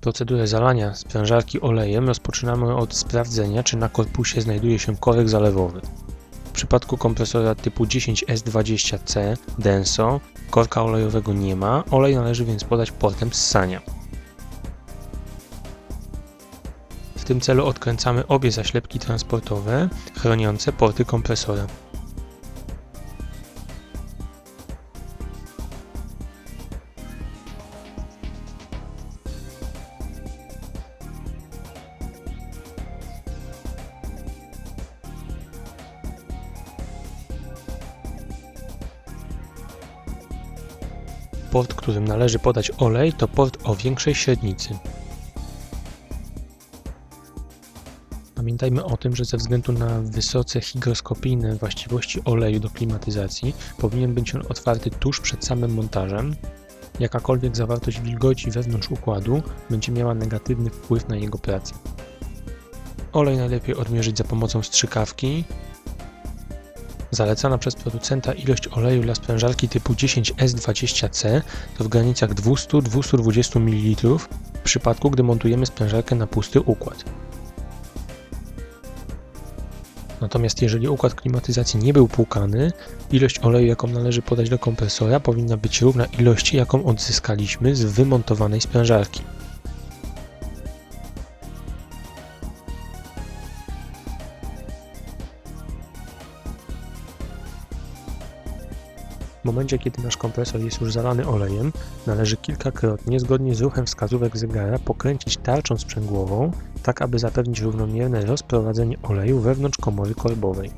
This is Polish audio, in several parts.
Procedurę zalania sprężarki olejem rozpoczynamy od sprawdzenia, czy na korpusie znajduje się korek zalewowy. W przypadku kompresora typu 10S20C Denso korka olejowego nie ma, olej należy więc podać portem ssania. W tym celu odkręcamy obie zaślepki transportowe chroniące porty kompresora. Port, którym należy podać olej, to port o większej średnicy. Pamiętajmy o tym, że ze względu na wysoce hygroskopijne właściwości oleju do klimatyzacji, powinien być on otwarty tuż przed samym montażem. Jakakolwiek zawartość wilgoci wewnątrz układu będzie miała negatywny wpływ na jego pracę. Olej najlepiej odmierzyć za pomocą strzykawki. Zalecana przez producenta ilość oleju dla sprężarki typu 10S20C to w granicach 200-220 ml w przypadku, gdy montujemy sprężarkę na pusty układ. Natomiast jeżeli układ klimatyzacji nie był płukany, ilość oleju, jaką należy podać do kompresora, powinna być równa ilości, jaką odzyskaliśmy z wymontowanej sprężarki. Momencie, kiedy nasz kompresor jest już zalany olejem, należy kilkakrotnie, zgodnie z ruchem wskazówek zegara, pokręcić tarczą sprzęgłową, tak aby zapewnić równomierne rozprowadzenie oleju wewnątrz komory korbowej.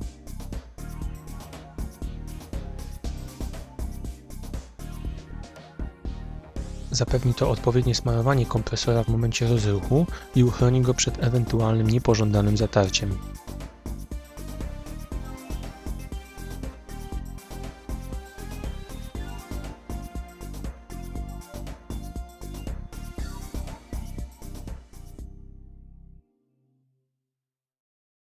Zapewni to odpowiednie smarowanie kompresora w momencie rozruchu i uchroni go przed ewentualnym niepożądanym zatarciem.